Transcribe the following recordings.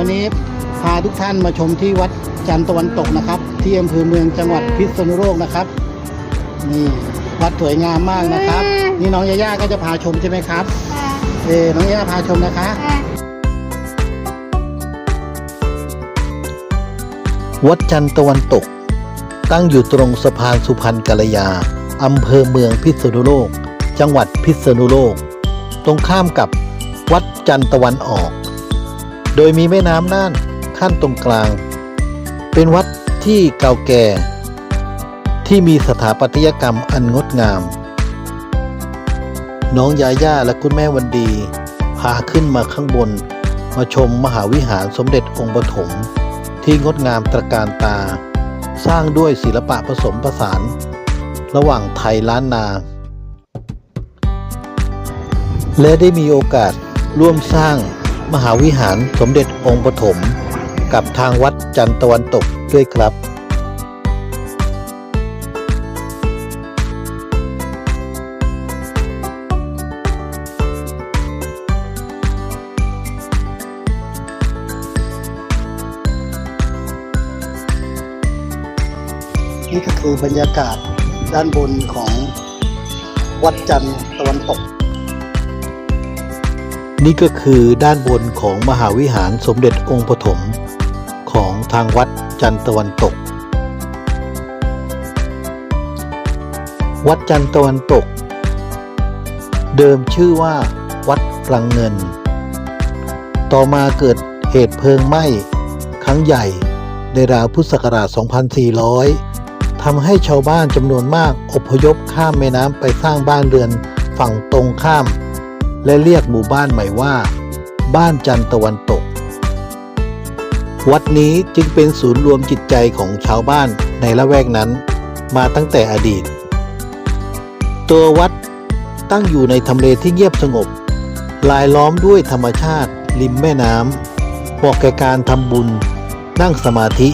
วันนี้พาทุกท่านมาชมที่วัดจันทร์ตะวันตกนะครับ ที่อำเภอเมืองจังหวัดพิษณุโลกนะครับ นี่วัดสวยงามมากนะครับ นี่น้องยาย่าก็จะพาชมใช่ไหมครับเออน้องยาย่าพาชมนะคะ วัดจันทร์ตะวันตก ตั้งอยู่ตรงสะพานสุพรรณกัลยาอำเภอเมืองพิษณุโลก จังหวัดพิษณุโลก ตรงข้ามกับวัดจันทร์ตะวันออก โดยมีแม่น้ำน่านขั้นตรงกลาง เป็นวัดที่เก่าแก่ ที่มีสถาปัตยกรรมอันงดงาม น้องยาย่าและคุณแม่วันดี พาขึ้นมาข้างบน มาชมมหาวิหารสมเด็จองค์ปฐมที่งดงามตระการตา สร้างด้วยศิลปะผสมผสาน ระหว่างไทยล้านนา และได้มีโอกาสร่วมสร้าง มหาวิหารสมเด็จองค์ปฐมกับทางวัดจันทร์ตะวันตกด้วยครับนี่ก็คือบรรยากาศด้านบนของวัดจันทร์ตะวันตก นี่ก็คือด้านบนของมหาวิหารสมเด็จองค์ปฐมของทางวัดจันทร์ตะวันตก วัดจันทร์ตะวันตก เดิมชื่อว่า วัดกลังเงิน ต่อมาเกิดเหตุเพลิงไหม้ครั้งใหญ่ในราวพุทธศักราช 2400 ทำให้ชาวบ้านจำนวนมากอพยพข้ามแม่น้ำไปสร้างบ้านเรือนฝั่งตรงข้าม และเรียกหมู่บ้านใหม่ว่า บ้านจันทร์ตะวันตก วัดนี้จึงเป็นศูนย์รวมจิตใจของชาวบ้านในละแวกนั้นมาตั้งแต่อดีต ตัววัดตั้งอยู่ในทำเลที่เงียบสงบ ลายล้อมด้วยธรรมชาติริมแม่น้ำเหมาะแก่การทำบุญ นั่งสมาธิ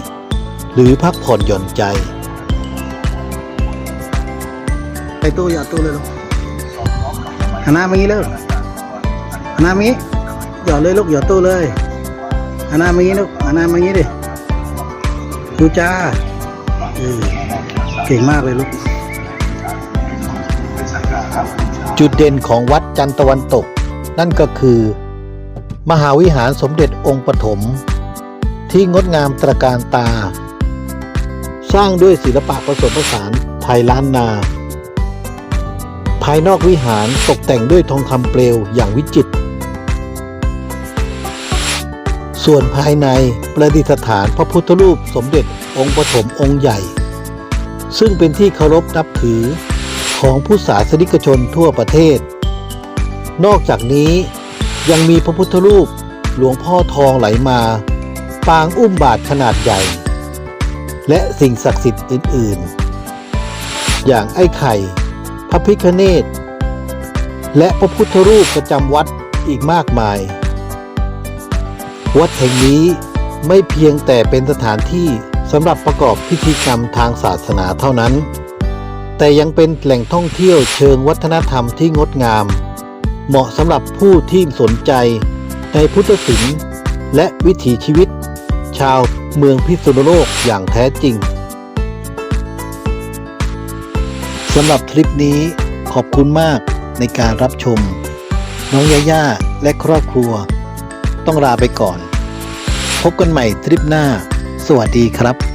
หรือพักผ่อนหย่อนใจไปตู้อย่าตู้เลยลูกหันหน้ามางี้เลย หันหน้ามางี้หยอดเลยลูกหยอดตู้เลยหันหน้ามางี้ลูกหันหน้ามางี้ดิดูจ้าเก่งมากเลยลูก จุดเด่นของวัดจันทร์ตะวันตก นั่นก็คือ มหาวิหารสมเด็จองค์ปฐมที่งดงามตระการตา สร้างด้วยศิลปะผสมผสานไทยล้านนา ภายนอกวิหารตกแต่งด้วยทองคำเปลวอย่างวิจิตร ส่วนภายในประดิษฐานพระพุทธรูปสมเด็จองค์ปฐมองค์ใหญ่ ซึ่งเป็นที่เคารพนับถือของผู้ศาสนิกชนทั่วประเทศ นอกจากนี้ยังมีพระพุทธรูปหลวงพ่อทองไหลมา ปางอุ้มบาทขนาดใหญ่ และสิ่งศักดิ์สิทธิ์อื่น ๆ อย่างไอ้ไข่ พระพิฆเนศและพระพุทธรูปประจำวัดอีกมากมาย วัดแห่งนี้ไม่เพียงแต่เป็นสถานที่สำหรับประกอบพิธีกรรมทางศาสนาเท่านั้น แต่ยังเป็นแหล่งท่องเที่ยวเชิงวัฒนธรรมที่งดงาม เหมาะสำหรับผู้ที่สนใจในพุทธศิลป์และวิถีชีวิต ชาวเมืองพิษณุโลกอย่างแท้จริงสำหรับทริปนี้ขอบคุณมากในการรับชม น้องยาย่าและครอบครัว ต้องลาไปก่อน พบกันใหม่ทริปหน้า สวัสดีครับ